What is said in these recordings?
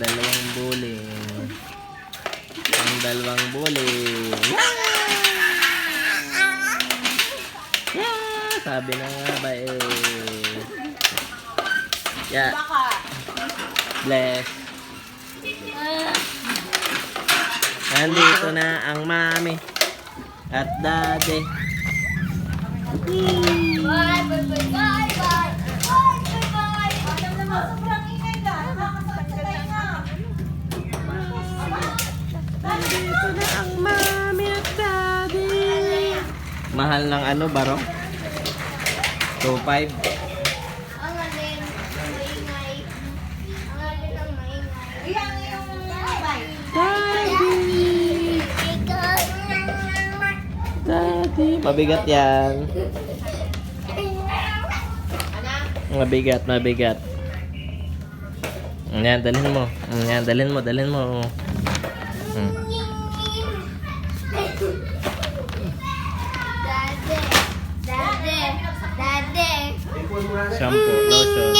dalawang bowling. Ang dalawang bowling. Yeah, sabi na nga ba eh. Yeah. Bless. Nandito na ang mami at daddy. Mahal ng ano, baro? 2.5. Ang alin, maingay. Ang alin ang maingay. Iyan yung bye. Daddy. Mabigat yan. Mabigat, mabigat. Yan, dalhin mo. Yan, dalhin mo, dalhin mo. Hmm. Shampoo, lotion.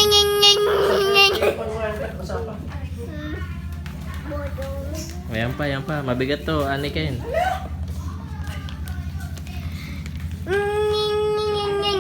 Ayan pa, ayan pa. Mabigat to, anikin.